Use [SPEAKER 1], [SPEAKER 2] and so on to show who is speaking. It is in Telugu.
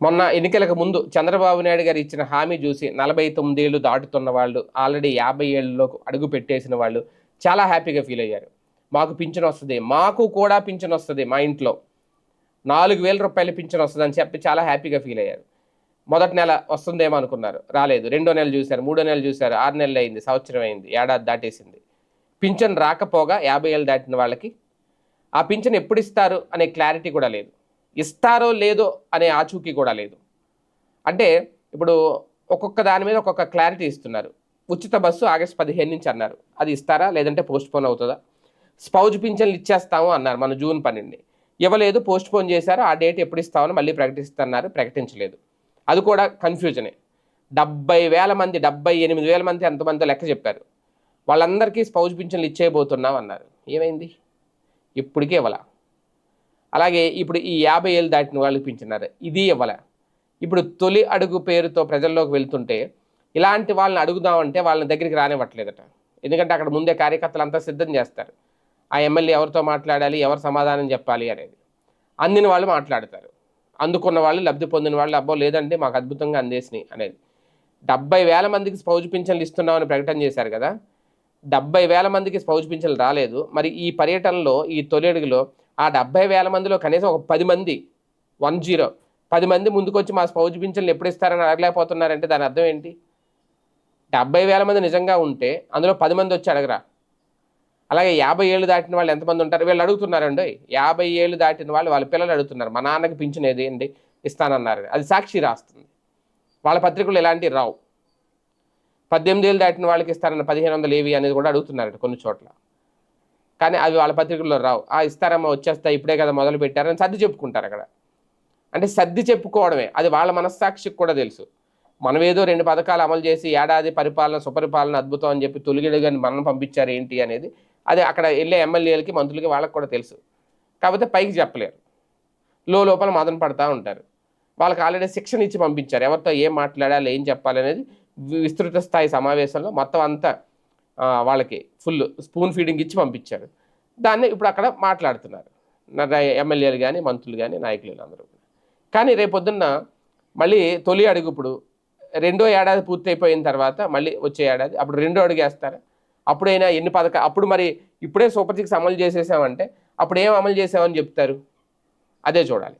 [SPEAKER 1] మొన్న ఎన్నికలకు ముందు చంద్రబాబు నాయుడు గారు ఇచ్చిన హామీ చూసి నలభై తొమ్మిదేళ్ళు దాటుతున్న వాళ్ళు ఆల్రెడీ యాభై ఏళ్ళలోకి అడుగు పెట్టేసిన వాళ్ళు చాలా హ్యాపీగా ఫీల్ అయ్యారు. మాకు పింఛన్ వస్తుంది మాకు కూడా పింఛన్ వస్తుంది మా ఇంట్లో. నాలుగు వేల రూపాయలు పింఛన్ వస్తుంది అని చెప్పి చాలా హ్యాపీగా ఫీల్ అయ్యారు. మొదటి నెల వస్తుందేమో అనుకున్నారు రాలేదు. రెండో నెల చూశారు మూడో నెల చూశారు ఆరు నెలలు అయింది సంవత్సరం అయింది ఏడాది దాటేసింది. పింఛన్ రాకపోగా యాభై ఏళ్ళు దాటిన వాళ్ళకి ఆ పింఛన్ ఎప్పుడు ఇస్తారు అనే క్లారిటీ కూడా లేదు. ఇస్తారో లేదో అనే ఆచూకీ కూడా లేదు. అంటే ఇప్పుడు ఒక్కొక్క దాని మీద ఒక్కొక్క క్లారిటీ ఇస్తున్నారు. ఉచిత బస్సు ఆగస్ట్ పదిహేను నుంచి అన్నారు. అది ఇస్తారా? లేదంటే పోస్ట్ పోన్ అవుతుందా? స్పౌజ్ పింఛన్లు ఇచ్చేస్తాము అన్నారు మన జూన్ పన్నెండుని. ఇవ్వలేదు పోస్ట్ పోన్ చేశారు. ఆ డేట్ ఎప్పుడు ఇస్తామని మళ్ళీ ప్రకటిస్తున్నారు ప్రకటించలేదు. అది కూడా కన్ఫ్యూజనే. డెబ్బై వేల మంది డెబ్బై ఎనిమిది వేల మంది ఎంతమంది లెక్క చెప్పారు. వాళ్ళందరికీ స్పౌజ్ పింఛన్లు ఇచ్చేయబోతున్నాం అన్నారు. ఏమైంది? ఇప్పటికే ఇవ్వాల? అలాగే ఇప్పుడు ఈ యాభై ఏళ్ళు దాటిన వాళ్ళకి పింఛన్నారు ఇది ఇవ్వలే. ఇప్పుడు తొలి అడుగు పేరుతో ప్రజల్లోకి వెళ్తుంటే ఇలాంటి వాళ్ళని అడుగుదామంటే వాళ్ళ దగ్గరికి రానివ్వట్లేదట. ఎందుకంటే అక్కడ ముందే కార్యకర్తలు అంతా సిద్ధం చేస్తారు. ఆ ఎమ్మెల్యే ఎవరితో మాట్లాడాలి ఎవరు సమాధానం చెప్పాలి అనేది. అందిన వాళ్ళు మాట్లాడతారు. అందుకున్న వాళ్ళు లబ్ధి పొందిన వాళ్ళు అబ్బో లేదంటే మాకు అద్భుతంగా అందేసినాయి అనేది. డెబ్బై వేల మందికి స్పౌజ్ పింఛన్లు ఇస్తున్నామని ప్రకటన చేశారు కదా. డెబ్బై వేల మందికి స్పౌజ్ పింఛన్లు రాలేదు. మరి ఈ పర్యటనలో ఈ తొలి అడుగులో ఆ డెబ్బై వేల మందిలో కనీసం ఒక పది మంది వన్ జీరో పది మంది ముందుకొచ్చి మా స్పౌజ్ పింఛన్లు ఎప్పుడు ఇస్తారని అడగలేకపోతున్నారంటే దాని అర్థం ఏంటి? డెబ్బై వేల మంది నిజంగా ఉంటే అందులో పది మంది వచ్చి అడగరా? అలాగే యాభై ఏళ్ళు దాటిన వాళ్ళు ఎంతమంది ఉంటారు? వీళ్ళు అడుగుతున్నారండి యాభై ఏళ్ళు దాటిన వాళ్ళు వాళ్ళ పిల్లలు అడుగుతున్నారు మా నాన్నకి పింఛన్ ఏదేంటి అండి? ఇస్తానన్నారు. అది సాక్షి రాస్తుంది. వాళ్ళ పత్రికలు ఎలాంటివి రావు. పద్దెనిమిది ఏళ్ళు దాటిన వాళ్ళకి ఇస్తారన్న పదిహేను వందలు ఏవి అనేది కూడా అడుగుతున్నారు కొన్ని చోట్ల. కానీ అవి వాళ్ళ పత్రికల్లో రావు. ఆ ఇస్తారమ్మా వచ్చేస్తా ఇప్పుడే కదా మొదలు పెట్టారని సర్ది చెప్పుకుంటారు అక్కడ. అంటే సర్ది చెప్పుకోవడమే. అది వాళ్ళ మనస్సాక్షికి కూడా తెలుసు. మనం ఏదో రెండు పథకాలు అమలు చేసి ఏడాది పరిపాలన సుపరిపాలన అద్భుతం అని చెప్పి తొలిగిడగాని మనం పంపించారు ఏంటి అనేది అది అక్కడ వెళ్ళే ఎమ్మెల్యేలకి మంత్రులకి వాళ్ళకి కూడా తెలుసు. కాకపోతే పైకి చెప్పలేరు. లో లోపల మదన పడతా ఉంటారు. వాళ్ళకి ఆల్రెడీ శిక్షణ ఇచ్చి పంపించారు. ఎవరితో ఏం మాట్లాడాలి ఏం చెప్పాలి అనేది విస్తృత స్థాయి సమావేశంలో మొత్తం అంతా వాళ్ళకి ఫుల్ స్పూన్ ఫీడింగ్ ఇచ్చి పంపించారు దాన్ని ఇప్పుడు అక్కడ మాట్లాడుతున్నారు. ఎమ్మెల్యేలు కానీ మంత్రులు కానీ నాయకులు అందరూ. కానీ రేపొద్దున్న మళ్ళీ తొలి అడుగు ఇప్పుడు. రెండో ఏడాది పూర్తి అయిపోయిన తర్వాత మళ్ళీ వచ్చే ఏడాది. అప్పుడు రెండో అడుగు వేస్తారా? అప్పుడైనా ఎన్ని పథక అప్పుడు మరి ఇప్పుడే సూపర్ సిక్స్ అమలు చేసేసామంటే అప్పుడు ఏం అమలు చేసామని చెప్తారు? అదే చూడాలి.